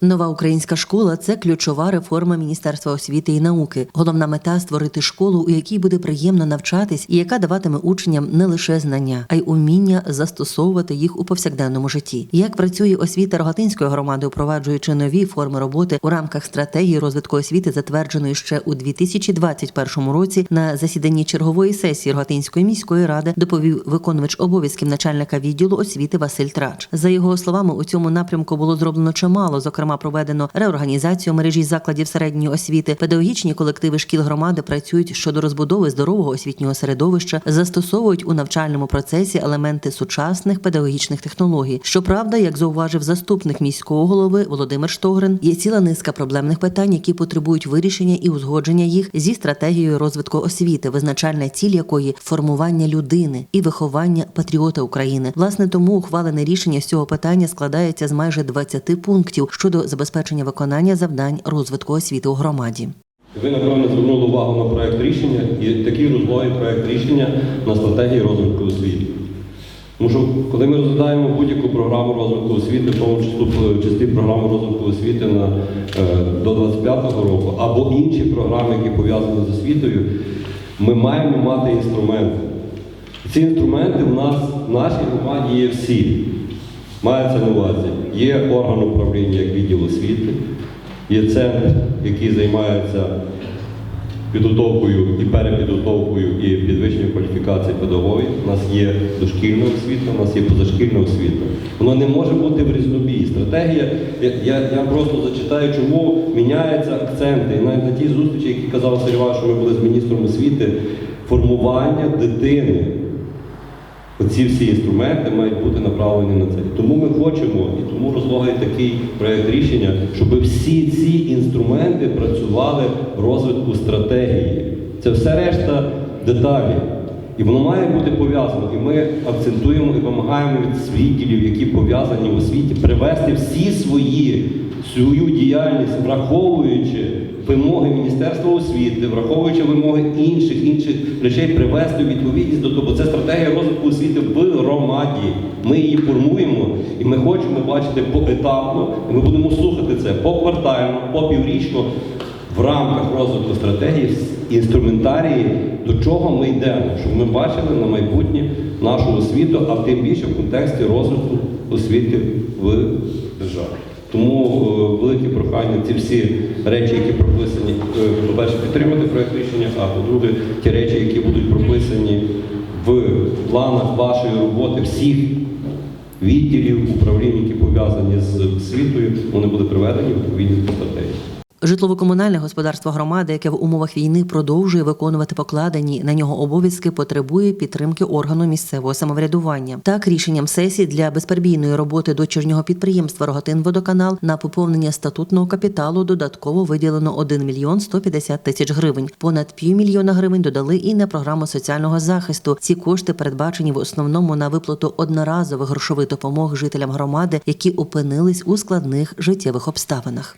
Нова українська школа це ключова реформа Міністерства освіти і науки. Головна мета створити школу, у якій буде приємно навчатись, і яка даватиме учням не лише знання, а й уміння застосовувати їх у повсякденному житті. Як працює освіта Рогатинської громади, впроваджуючи нові форми роботи у рамках стратегії розвитку освіти, затвердженої ще у 2021 році на засіданні чергової сесії Рогатинської міської ради, доповів виконувач обов'язків начальника відділу освіти Василь Трач. За його словами, у цьому напрямку було зроблено чимало. Зокрема, проведено реорганізацію мережі закладів середньої освіти. Педагогічні колективи шкіл громади працюють щодо розбудови здорового освітнього середовища, застосовують у навчальному процесі елементи сучасних педагогічних технологій. Щоправда, як зауважив заступник міського голови Володимир Штогрин, є ціла низка проблемних питань, які потребують вирішення і узгодження їх зі стратегією розвитку освіти, визначальна ціль якої формування людини і виховання патріота України. Власне, тому ухвалене рішення з цього питання складається з майже 20 пунктів щодо забезпечення виконання завдань розвитку освіти у громаді. Ви, напевно, звернули увагу на проект рішення і такий розлогий проект рішення на стратегії розвитку освіти. Тому що коли ми розглядаємо будь-яку програму розвитку освіти, в тому числі, в числі програму розвитку освіти на, е, до 25-го року, або інші програми, які пов'язані з освітою, ми маємо мати інструменти. Ці інструменти в нас в нашій громаді є всі. Мається на увазі. Є орган управління як відділ освіти, є центр, який займається підготовкою і перепідготовкою і підвищенням кваліфікації педагогів. У нас є дошкільна освіта, у нас є позашкільна освіта. Воно не може бути в різнобій. Стратегія, я, я, просто зачитаю, чому міняються акценти. І навіть на тій зустрічі, які казав Іванович, що ми були з міністром освіти, формування дитини. Оці всі інструменти мають бути направлені на це. Тому ми хочемо, і тому розлогає такий проєкт рішення, щоб всі ці інструменти працювали в розвитку стратегії. Це все решта деталі. І воно має бути пов'язано. І ми акцентуємо і вимагаємо від відділів, які пов'язані в освіті, привести всі свої свою діяльність, враховуючи вимоги Міністерства освіти, враховуючи вимоги інших інших речей, привести відповідність до того, бо це стратегія розвитку освіти в громаді. Ми її формуємо і ми хочемо бачити поетапно, і ми будемо слухати це поквартально, попіврічно в рамках розвитку стратегії інструментарії, до чого ми йдемо, щоб ми бачили на майбутнє нашу освіту, а тим більше в контексті розвитку освіти в державі. Тому е, велике прохання ці всі речі, які прописані, е, по-перше, підтримати проєкт рішення, а по-друге, ті речі, які будуть прописані в планах вашої роботи всіх відділів, управлінь, які пов'язані з освітою, вони були приведені відповідні до стратегії. Житлово-комунальне господарство громади, яке в умовах війни продовжує виконувати покладені на нього обов'язки, потребує підтримки органу місцевого самоврядування. Так, рішенням сесії для безперебійної роботи дочірнього підприємства Рогатинводоканал на поповнення статутного капіталу додатково виділено 1 мільйон 150 тисяч гривень. Понад півмільйона гривень додали і на програму соціального захисту. Ці кошти передбачені в основному на виплату одноразових грошових допомог жителям громади, які опинились у складних життєвих обставинах.